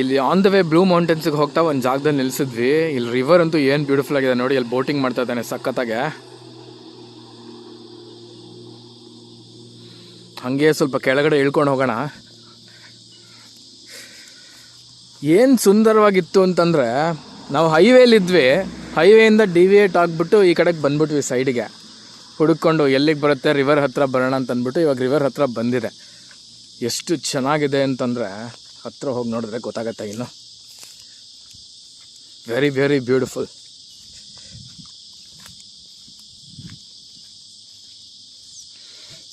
ಇಲ್ಲಿ on the way blue ಮೌಂಟೇನ್ಸ್ಗೆ ಹೋಗ್ತಾ ಒಂದು ಜಾಗದಲ್ಲಿ ನಿಲ್ಸಿದ್ವಿ. ಇಲ್ಲಿ ರಿವರ್ ಅಂತೂ ಏನು ಬ್ಯೂಟಿಫುಲ್ ಆಗಿದೆ ನೋಡಿ, ಇಲ್ಲಿ ಬೋಟಿಂಗ್ ಮಾಡ್ತಾ ಇದ್ದಾನೆ ಸಖತ್ತಾಗೆ. ಹಾಗೆ ಸ್ವಲ್ಪ ಕೆಳಗಡೆ ಇಳ್ಕೊಂಡು ಹೋಗೋಣ. ಏನು ಸುಂದರವಾಗಿತ್ತು ಅಂತಂದರೆ, ನಾವು ಹೈವೇಲಿದ್ವಿ ಹೈವೇಯಿಂದ ಡಿವಿಯೇಟ್ ಆಗಿಬಿಟ್ಟು ಈ ಕಡೆಗೆ ಬಂದ್ಬಿಟ್ವಿ ಸೈಡಿಗೆ ಹುಡುಕೊಂಡು ಎಲ್ಲಿಗೆ ಬರುತ್ತೆ ರಿವರ್ ಹತ್ರ ಬರೋಣ ಅಂತ ಅಂದ್ಬಿಟ್ಟು ಇವಾಗ ರಿವರ್ ಹತ್ರ ಬಂದಿದೆ. ಎಷ್ಟು ಚೆನ್ನಾಗಿದೆ ಅಂತಂದರೆ ಹತ್ರ ಹೋಗಿ ನೋಡಿದ್ರೆ ಗೊತ್ತಾಗತ್ತೆ ಇನ್ನು. ವೆರಿ ವೆರಿ ಬ್ಯೂಟಿಫುಲ್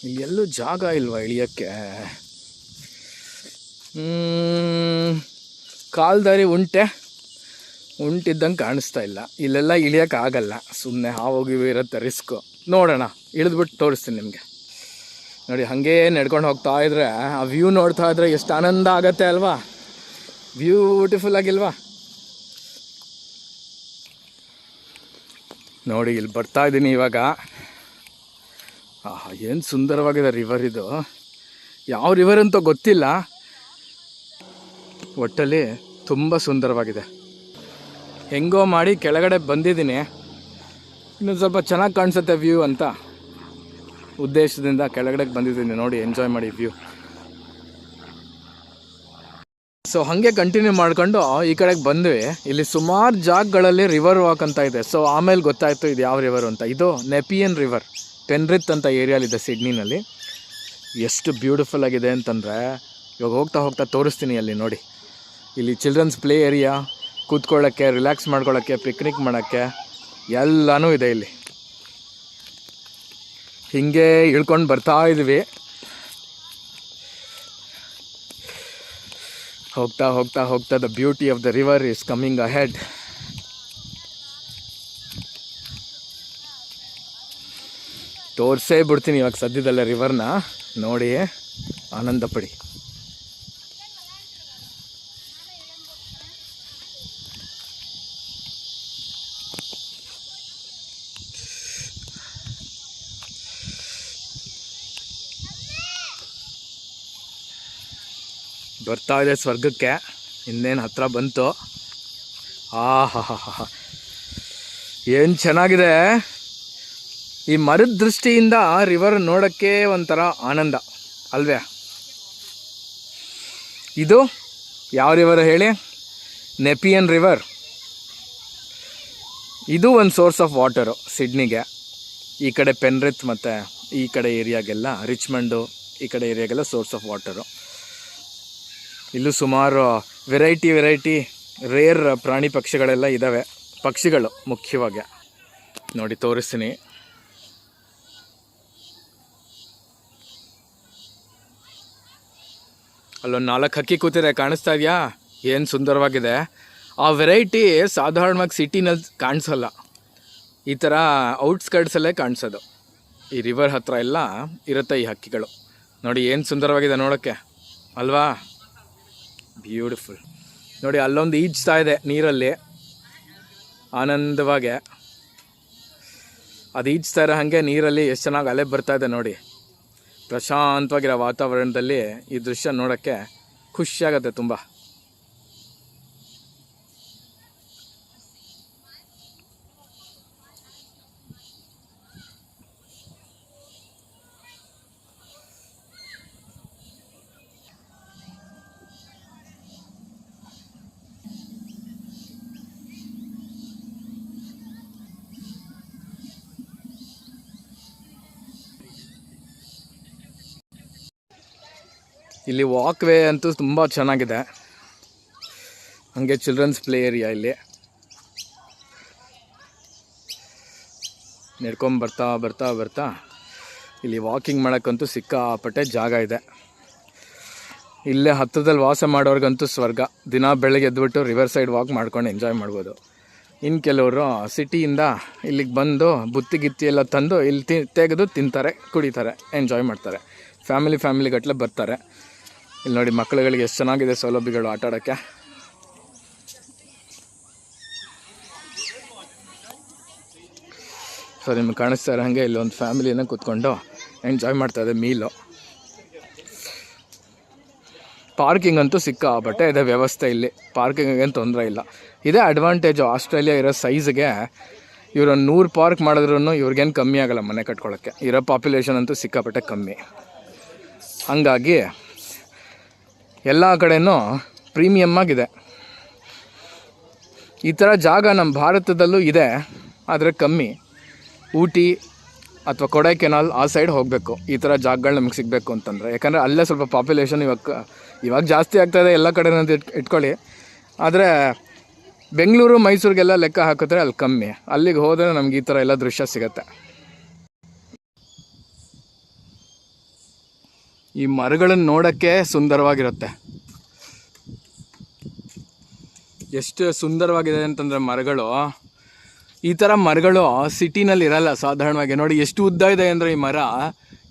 ಇಲ್ಲಿ ಎಲ್ಲೂ ಜಾಗ ಇಲ್ವಾ ಇಳಿಯೋಕ್ಕೆ? ಕಾಲ್ದಾರಿ ಉಂಟೆ. ಉಂಟಿದ್ದಂಗೆ ಕಾಣಿಸ್ತಾ ಇಲ್ಲ. ಇಲ್ಲೆಲ್ಲ ಇಳಿಯೋಕ್ಕಾಗಲ್ಲ ಸುಮ್ಮನೆ ಹಾವೋಗಿ ಇರುತ್ತೆ ರಿಸ್ಕು ನೋಡೋಣ. ಇಳಿದ್ಬಿಟ್ಟು ತೋರಿಸ್ತೀನಿ ನಿಮಗೆ. ನೋಡಿ, ಹಾಗೇ ನಡ್ಕೊಂಡು ಹೋಗ್ತಾ ಇದ್ರೆ, ಆ ವ್ಯೂ ನೋಡ್ತಾ ಇದ್ರೆ ಎಷ್ಟು ಆನಂದ ಆಗತ್ತೆ ಅಲ್ವಾ? ಬ್ಯೂಟಿಫುಲ್ ಆಗಿಲ್ವಾ? ನೋಡಿ, ಇಲ್ಲಿ ಬರ್ತಾ ಇದ್ದೀನಿ ಇವಾಗ. ಆಹಾ, ಏನು ಸುಂದರವಾಗಿದೆ ರಿವರ್ ಇದು. ಯಾವ ರಿವರ್ ಅಂತ ಗೊತ್ತಿಲ್ಲ. ಒಟ್ಟಲ್ಲಿ ತುಂಬ ಸುಂದರವಾಗಿದೆ. ಹೆಂಗೋ ಮಾಡಿ ಕೆಳಗಡೆ ಬಂದಿದ್ದೀನಿ. ಇನ್ನೊಂದು ಸ್ವಲ್ಪ ಚೆನ್ನಾಗಿ ಕಾಣಿಸುತ್ತೆ ವ್ಯೂ ಅಂತ. ಉದ್ದೇಶದಿಂದ ಕೆಳಗಡೆ ಬಂದಿದ್ದೀನಿ. ನೋಡಿ ಎಂಜಾಯ್ ಮಾಡಿ ವ್ಯೂ ಸೊ ಹಾಗೆ ಕಂಟಿನ್ಯೂ ಮಾಡ್ಕೊಂಡು ಈ ಕಡೆಗೆ ಬಂದ್ವಿ. ಇಲ್ಲಿ ಸುಮಾರು ಜಾಗಗಳಲ್ಲಿ ರಿವರ್ ವಾಕ್ ಅಂತ ಇದೆ. ಸೊ ಆಮೇಲೆ ಗೊತ್ತಾಯ್ತು ಇದು ಯಾವ ರಿವರ್ ಅಂತ. ಇದು ನೆಪಿಯನ್ ರಿವರ್ ಪೆನ್ರಿತ್ ಅಂತ ಏರಿಯಾಲಿದೆ ಸಿಡ್ನಿನಲ್ಲಿ. ಎಷ್ಟು ಬ್ಯೂಟಿಫುಲ್ ಆಗಿದೆ ಅಂತಂದರೆ, ಇವಾಗ ಹೋಗ್ತಾ ಹೋಗ್ತಾ ತೋರಿಸ್ತೀನಿ ಅಲ್ಲಿ, ನೋಡಿ. ಇಲ್ಲಿ ಚಿಲ್ಡ್ರನ್ಸ್ ಪ್ಲೇ ಏರಿಯಾ ಕೂತ್ಕೊಳ್ಳೋಕ್ಕೆ ರಿಲ್ಯಾಕ್ಸ್ ಮಾಡ್ಕೊಳ್ಳೋಕ್ಕೆ ಪಿಕ್ನಿಕ್ ಮಾಡೋಕ್ಕೆ, ಎಲ್ಲನೂ ಇದೆ ಇಲ್ಲಿ. ಹಿಂಗೆ ಇಳ್ಕೊಂಡು ಬರ್ತಾ ಇದ್ವಿ. ಹೋಗ್ತಾ ಹೋಗ್ತಾ ಹೋಗ್ತಾ the beauty of the river is coming head ತೋರಿಸೇ ಬಿಡ್ತೀನಿ ಇವಾಗ ಸದ್ಯದಲ್ಲೇ ರಿವರ್ನ ನೋಡಿ ಆನಂದ ಪಡಿ ಬರ್ತಾ ಇದೆ ಸ್ವರ್ಗಕ್ಕೆ. ಇನ್ನೇನು ಹತ್ರ ಬಂತು. ಆ ಏನು ಚೆನ್ನಾಗಿದೆ? ಈ ಮರದ ದೃಷ್ಟಿಯಿಂದ ರಿವರ್ ನೋಡೋಕ್ಕೆ ಒಂಥರ ಆನಂದ. ಅಲ್ವೇ? ಇದು ಯಾವ ರಿವರ್ ಹೇಳಿ? ನೆಪಿಯನ್ ರಿವರ್ ಇದು ಒಂದು ಸೋರ್ಸ್ ಆಫ್ ವಾಟರು ಸಿಡ್ನಿಗೆ. ಈ ಕಡೆ ಪೆನ್ರಿತ್ ಮತ್ತು ಈ ಕಡೆ ಏರಿಯಾಗೆಲ್ಲ ರಿಚ್ಮಂಡು ಈ ಕಡೆ ಏರಿಯಾಗೆಲ್ಲ ಸೋರ್ಸ್ ಆಫ್ ವಾಟರು ಇಲ್ಲೂ ಸುಮಾರು ವೆರೈಟಿ ವೆರೈಟಿ ರೇರ್ ಪ್ರಾಣಿ ಪಕ್ಷಿಗಳೆಲ್ಲ ಇದ್ದಾವೆ ಪಕ್ಷಿಗಳು ಮುಖ್ಯವಾಗಿ. ನೋಡಿ, ತೋರಿಸ್ತೀನಿ. ಅಲ್ಲೊಂದು ನಾಲ್ಕು ಹಕ್ಕಿ ಕೂತಿದೆ, ಕಾಣಿಸ್ತಾ ಇದೆಯಾ? ಏನು ಸುಂದರವಾಗಿದೆ. ಆ ವೆರೈಟಿ ಸಾಧಾರಣವಾಗಿ ಸಿಟಿನಲ್ಲಿ ಕಾಣಿಸಲ್ಲ. ಈ ಥರ ಔಟ್ಸ್ಕರ್ಟ್ಸಲ್ಲೇ ಕಾಣಿಸೋದು. ಈ ರಿವರ್ ಹತ್ರ ಎಲ್ಲ ಇರುತ್ತೆ ಈ ಹಕ್ಕಿಗಳು. ನೋಡಿ, ಏನು ಸುಂದರವಾಗಿದೆ ನೋಡೋಕ್ಕೆ. ಅಲ್ವಾ? ಬ್ಯೂಟಿಫುಲ್ ನೋಡಿ, ಅಲ್ಲೊಂದು ಈಜ್ತಾ ಇದೆ ನೀರಲ್ಲಿ. ಆನಂದವಾಗಿ. ಅದು ಈಜ್ತಾ ಇರೋ ಹಾಗೆ ನೀರಲ್ಲಿ ಎಷ್ಟು ಚೆನ್ನಾಗಿ ಅಲೆ ಬರ್ತಾ ಇದೆ ನೋಡಿ. ಪ್ರಶಾಂತವಾಗಿರೋ ವಾತಾವರಣದಲ್ಲಿ ಈ ದೃಶ್ಯ ನೋಡೋಕ್ಕೆ ಖುಷಿಯಾಗತ್ತೆ ತುಂಬ. ಇಲ್ಲಿ ವಾಕ್ ವೇ ಅಂತೂ ತುಂಬ ಚೆನ್ನಾಗಿದೆ. ಹಾಗೆ ಚಿಲ್ಡ್ರನ್ಸ್ ಪ್ಲೇ ಏರಿಯಾ ಇಲ್ಲಿ. ನಡ್ಕೊಂಡು ಬರ್ತಾ ಬರ್ತಾ ಬರ್ತಾ ಇಲ್ಲಿ ವಾಕಿಂಗ್ ಮಾಡೋಕ್ಕಂತೂ ಸಿಕ್ಕಾಪಟ್ಟೆ ಜಾಗ ಇದೆ. ಇಲ್ಲೇ ಹತ್ತಿರದಲ್ಲಿ ವಾಸ ಮಾಡೋರ್ಗಂತೂ ಸ್ವರ್ಗ. ದಿನ ಬೆಳಗ್ಗೆ ಎದ್ಬಿಟ್ಟು ರಿವರ್ ಸೈಡ್ ವಾಕ್ ಮಾಡ್ಕೊಂಡು ಎಂಜಾಯ್ ಮಾಡ್ಬೋದು. ಇನ್ನು ಕೆಲವರು ಸಿಟಿಯಿಂದ ಇಲ್ಲಿಗೆ ಬಂದು ಬುತ್ತಿ ಗಿತ್ತಿ ಎಲ್ಲ ತಂದು ಇಲ್ಲಿ ತಿ, ತೆಗೆದು ತಿಂತಾರೆ, ಕುಡಿತಾರೆ ಎಂಜಾಯ್ ಮಾಡ್ತಾರೆ. ಫ್ಯಾಮಿಲಿ ಫ್ಯಾಮಿಲಿ ಗಟ್ಟಲೆ ಬರ್ತಾರೆ. ಇಲ್ಲಿ ನೋಡಿ ಮಕ್ಕಳುಗಳಿಗೆ ಎಷ್ಟು ಚೆನ್ನಾಗಿದೆ ಸೌಲಭ್ಯಗಳು ಆಟ ಆಡೋಕ್ಕೆ. ಸೊ ನಿಮ್ಗೆ ಕಾಣಿಸ್ತಾ ಇರೋ ಹಾಗೆ ಇಲ್ಲಿ ಒಂದು ಫ್ಯಾಮಿಲಿನ ಕೂತ್ಕೊಂಡು ಎಂಜಾಯ್ ಮಾಡ್ತಾ ಇದೆ ಮೀಲು. ಪಾರ್ಕಿಂಗ್ ಅಂತೂ ಸಿಕ್ಕ ಬಟ್ಟೆ ಇದೆ ವ್ಯವಸ್ಥೆ ಇಲ್ಲಿ. ಪಾರ್ಕಿಂಗ್ ಏನು ತೊಂದರೆ ಇಲ್ಲ. ಇದೇ ಅಡ್ವಾಂಟೇಜು ಆಸ್ಟ್ರೇಲಿಯಾ ಇರೋ ಸೈಜ್ಗೆ ಇವ್ರೊಂದು ನೂರು ಪಾರ್ಕ್ ಮಾಡಿದ್ರೂ ಇವ್ರಿಗೇನು ಕಮ್ಮಿ ಆಗೋಲ್ಲ ಮನೆ ಕಟ್ಕೊಳ್ಳೋಕ್ಕೆ ಇರೋ ಪಾಪ್ಯುಲೇಷನ್ ಅಂತೂ ಸಿಕ್ಕಾಪಟ್ಟೆ ಕಮ್ಮಿ. ಹಾಗಾಗಿ ಎಲ್ಲ ಕಡೆಯೂ ಪ್ರೀಮಿಯಮ್ ಆಗಿದೆ. ಈ ಥರ ಜಾಗ ನಮ್ಮ ಭಾರತದಲ್ಲೂ ಇದೆ, ಆದರೆ ಕಮ್ಮಿ. ಊಟಿ ಅಥವಾ ಕೊಡೈಕೆನಾಲ್ ಆ ಸೈಡ್ ಹೋಗಬೇಕು. ಈ ಥರ ಜಾಗಗಳು ನಮಗೆ ಸಿಗಬೇಕು ಅಂತಂದರೆ. ಯಾಕಂದರೆ ಅಲ್ಲೇ ಸ್ವಲ್ಪ ಪಾಪ್ಯುಲೇಷನ್ ಇವಾಗ ಇವಾಗ ಜಾಸ್ತಿ ಆಗ್ತಾಯಿದೆ ಎಲ್ಲ ಕಡೆ ಇಟ್ಕೊಳ್ಳಿ. ಆದರೆ ಬೆಂಗಳೂರು, ಮೈಸೂರಿಗೆಲ್ಲ ಲೆಕ್ಕ ಹಾಕಿದ್ರೆ ಅಲ್ಲಿ ಕಮ್ಮಿ. ಅಲ್ಲಿಗೆ ಹೋದರೆ ನಮ್ಗೆ ಈ ಥರ ಎಲ್ಲ ದೃಶ್ಯ ಸಿಗತ್ತೆ. ಈ ಮರಗಳನ್ನು ನೋಡೋಕ್ಕೆ ಸುಂದರವಾಗಿರುತ್ತೆ. ಎಷ್ಟು ಸುಂದರವಾಗಿದೆ ಅಂತಂದರೆ ಮರಗಳು. ಈ ಥರ ಮರಗಳು ಸಿಟಿನಲ್ಲಿ ಇರಲ್ಲ ಸಾಧಾರಣವಾಗಿ. ನೋಡಿ, ಎಷ್ಟು ಉದ್ದ ಇದೆ ಅಂದರೆ ಈ ಮರ.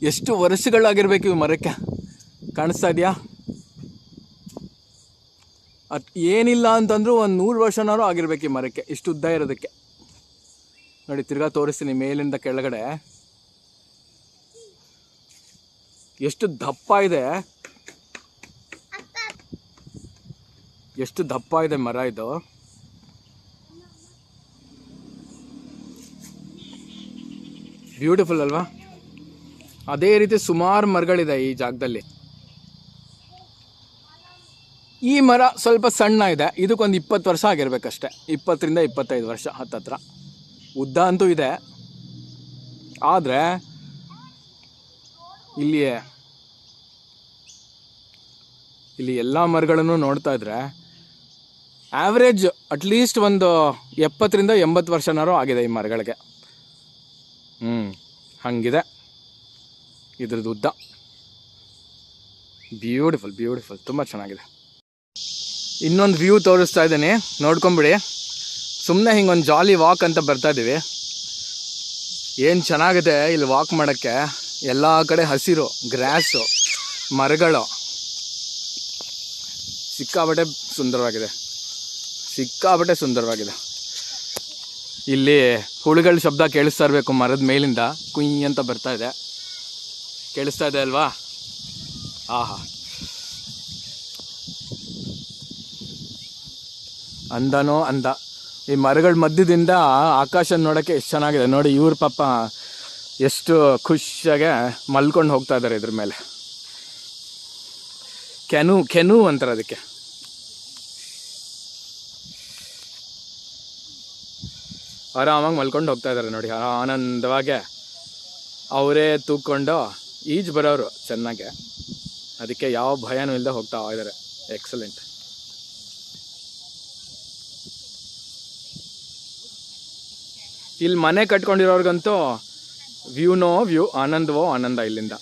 ಎಷ್ಟು ವರ್ಷಗಳಾಗಿರ್ಬೇಕು ಈ ಮರಕ್ಕೆ? ಕಾಣಿಸ್ತಾ ಇದೆಯಾ? ಅದು ಏನಿಲ್ಲ ಅಂತಂದ್ರೂ ಒಂದು ನೂರು ವರ್ಷನಾರು ಆಗಿರ್ಬೇಕು ಈ ಮರಕ್ಕೆ. ಇಷ್ಟು ಉದ್ದ ಇರೋದಕ್ಕೆ. ನೋಡಿ, ತಿರ್ಗಾ ತೋರಿಸ್ತೀನಿ ಮೇಲಿಂದ ಕೆಳಗಡೆ. ಎಷ್ಟು ದಪ್ಪ ಇದೆ. ಎಷ್ಟು ದಪ್ಪ ಇದೆ ಮರ ಇದು. ಬ್ಯೂಟಿಫುಲ್ ಅಲ್ವಾ? ಅದೇ ರೀತಿ ಸುಮಾರು ಮರಗಳಿದೆ ಈ ಜಾಗದಲ್ಲಿ. ಈ ಮರ ಸ್ವಲ್ಪ ಸಣ್ಣ ಇದೆ. ಇದಕ್ಕೊಂದು ಇಪ್ಪತ್ತು ವರ್ಷ ಆಗಿರ್ಬೇಕಷ್ಟೆ. ಇಪ್ಪತ್ತರಿಂದ ಇಪ್ಪತ್ತೈದು ವರ್ಷ ಹತ್ತತ್ರ. ಉದ್ದ ಅಂತೂ ಇದೆ. ಆದರೆ ಇಲ್ಲಿ ಇಲ್ಲಿ ಎಲ್ಲ ಮರಗಳನ್ನು ನೋಡ್ತಾ ಇದ್ರೆ ಆವ್ರೇಜ್ ಅಟ್ಲೀಸ್ಟ್ ಒಂದು ಎಪ್ಪತ್ತರಿಂದ ಎಂಬತ್ತು ವರ್ಷನಾರು ಆಗಿದೆ ಈ ಮರಗಳಿಗೆ. ಹ್ಞೂ ಹಂಗಿದೆ. ಇದ್ರದ್ದು ಉದ್ದ. ಬ್ಯೂಟಿಫುಲ್ ಬ್ಯೂಟಿಫುಲ್ ತುಂಬ ಚೆನ್ನಾಗಿದೆ. ಇನ್ನೊಂದು ವ್ಯೂ ತೋರಿಸ್ತಾ ಇದ್ದೀನಿ. ನೋಡ್ಕೊಂಬಿಡಿ. ಸುಮ್ಮನೆ ಹಿಂಗೊಂದು ಜಾಲಿ ವಾಕ್ ಅಂತ ಬರ್ತಾ ಇದ್ದೀವಿ ಏನು ಚೆನ್ನಾಗಿದೆ ಇಲ್ಲಿ ವಾಕ್ ಮಾಡೋಕ್ಕೆ. ಎಲ್ಲ ಕಡೆ ಹಸಿರು ಗ್ರ್ಯಾಸು ಮರಗಳು. ಸಿಕ್ಕಾಪಟ್ಟೆ ಸುಂದರವಾಗಿದೆ. ಸಿಕ್ಕಾಪಟ್ಟೆ ಸುಂದರವಾಗಿದೆ. ಇಲ್ಲಿ ಹುಳುಗಳ ಶಬ್ದ ಕೇಳಿಸ್ತಾ ಇರಬೇಕು ಮರದ ಮೇಲಿಂದ. ಕುಯ್ ಅಂತ ಬರ್ತಾ ಇದೆ. ಕೇಳಿಸ್ತಾ ಇದೆ ಅಲ್ವಾ? ಆಹಾ. ಅಂದನೋ ಅಂದ. ಈ ಮರಗಳ ಮಧ್ಯದಿಂದ ಆಕಾಶ ನೋಡೋಕ್ಕೆ ಎಷ್ಟು ಚೆನ್ನಾಗಿದೆ. ನೋಡಿ ಇವ್ರ ಪಾಪ ಎಷ್ಟು ಖುಷಿಯಾಗೆ ಮಲ್ಕೊಂಡು ಹೋಗ್ತಾ ಇದ್ದಾರೆ ಇದ್ರ ಮೇಲೆ. ಕೆನು ಕೆನು ಅಂತಾರೆ ಅದಕ್ಕೆ. ಆರಾಮಾಗಿ ಮಲ್ಕೊಂಡು ಹೋಗ್ತಾ ಇದ್ದಾರೆ ನೋಡಿ, ಆನಂದವಾಗಿ. ಅವರೇ ತೂಕೊಂಡು ಈಜು ಬರೋರು ಚೆನ್ನಾಗೆ. ಅದಕ್ಕೆ ಯಾವ ಭಯನೂ ಇಲ್ಲದೆ ಹೋಗ್ತಾ ಇದ್ದಾರೆ ಎಕ್ಸಲೆಂಟ್ ಇಲ್ಲಿ ಮನೆ ಕಟ್ಕೊಂಡಿರೋರ್ಗಂತೂ ವ್ಯೂನೋ ವ್ಯೂ ಆನಂದವೋ ಆನಂದ ಇಲ್ಲಿಂದ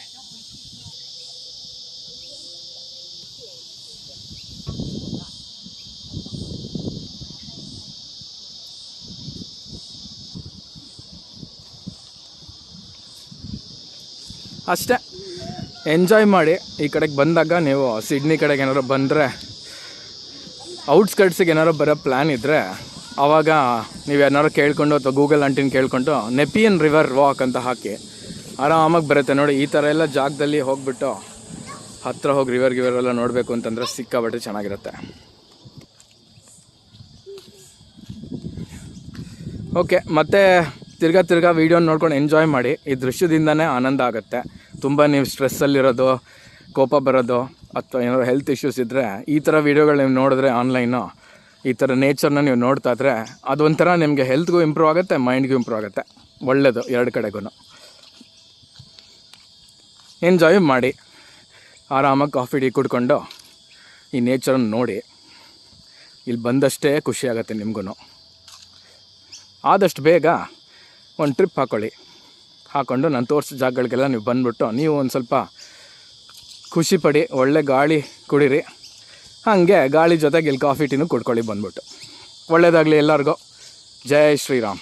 ಅಷ್ಟೇ. ಎಂಜಾಯ್ ಮಾಡಿ ಈ ಕಡೆಗೆ ಬಂದಾಗ ನೀವು ಸಿಡ್ನಿ ಕಡೆಗೆ ಏನಾದ್ರು ಬಂದರೆ ಔಟ್ಸ್ಕರ್ಟ್ಸಿಗೆ ಏನಾದ್ರು ಬರೋ ಪ್ಲ್ಯಾನ್ ಇದ್ದರೆ ಆವಾಗ ನೀವು ಏನಾದ್ರು ಕೇಳಿಕೊಂಡು ಅಥವಾ ಗೂಗಲ್ ಅಂಟಿನ ಕೇಳ್ಕೊಂಡು ನೆಪಿಯನ್ ರಿವರ್ ವಾಕ್ ಅಂತ ಹಾಕಿ ಆರಾಮಾಗಿ ಬರುತ್ತೆ ನೋಡಿ, ಈ ಥರ ಎಲ್ಲ ಜಾಗದಲ್ಲಿ ಹೋಗ್ಬಿಟ್ಟು ಹತ್ತಿರ ಹೋಗಿ ರಿವರ್ ಗಿವರ್ ಎಲ್ಲ ನೋಡಬೇಕು ಅಂತಂದರೆ ಸಿಕ್ಕಾಬಟ್ಟೆ ಚೆನ್ನಾಗಿರುತ್ತೆ. ಓಕೆ, ಮತ್ತೆ ತಿರ್ಗಾ ತಿರ್ಗಾ ವೀಡಿಯೋ ನೋಡ್ಕೊಂಡು ಎಂಜಾಯ್ ಮಾಡಿ. ಈ ದೃಶ್ಯದಿಂದನೇ ಆನಂದ ಆಗುತ್ತೆ. ತುಂಬ ನೀವು ಸ್ಟ್ರೆಸ್ಸಲ್ಲಿರೋದು, ಕೋಪ ಬರೋದು ಅಥವಾ ಏನಾದ್ರು ಹೆಲ್ತ್ ಇಶ್ಯೂಸ್ ಇದ್ದರೆ ಈ ಥರ ವೀಡಿಯೋಗಳು ನೀವು ನೋಡಿದ್ರೆ ಆನ್ಲೈನು ಈ ಥರ ನೇಚರ್ನ ನೀವು ನೋಡ್ತಾ ಇದ್ರೆ ಅದೊಂಥರ ನಿಮಗೆ ಹೆಲ್ತ್ಗೂ ಇಂಪ್ರೂವ್ ಆಗುತ್ತೆ ಮೈಂಡ್ಗೂ ಇಂಪ್ರೂವ್ ಆಗುತ್ತೆ. ಒಳ್ಳೆಯದು ಎರಡು ಕಡೆಗೂ ಎಂಜಾಯ್ ಮಾಡಿ. ಆರಾಮಾಗಿ ಕಾಫಿ ಟೀ ಕುಡ್ಕೊಂಡು ಈ ನೇಚರನ್ನು ನೋಡಿ. ಇಲ್ಲಿ ಬಂದಷ್ಟೇ ಖುಷಿಯಾಗತ್ತೆ ನಿಮಗೂ ಆದಷ್ಟು ಬೇಗ ಒಂದು ಟ್ರಿಪ್ ಹಾಕ್ಕೊಳ್ಳಿ ಹಾಕ್ಕೊಂಡು ನಾನು ತೋರಿಸೋ ಜಾಗಗಳಿಗೆಲ್ಲ ನೀವು ಬಂದುಬಿಟ್ಟು ನೀವು ಒಂದು ಸ್ವಲ್ಪ ಖುಷಿಪಡಿ ಒಳ್ಳೆ ಗಾಳಿ ಕುಡೀರಿ. ಹಾಗೆ ಗಾಳಿ ಜೊತೆಗೆ ಇಲ್ಲಿ ಕಾಫಿ ಟೀನು ಕುಡ್ಕೊಳ್ಳಿ ಬಂದ್ಬಿಟ್ಟು. ಒಳ್ಳೆಯದಾಗಲಿ ಎಲ್ಲರಿಗೂ. ಜೈ ಶ್ರೀರಾಮ್.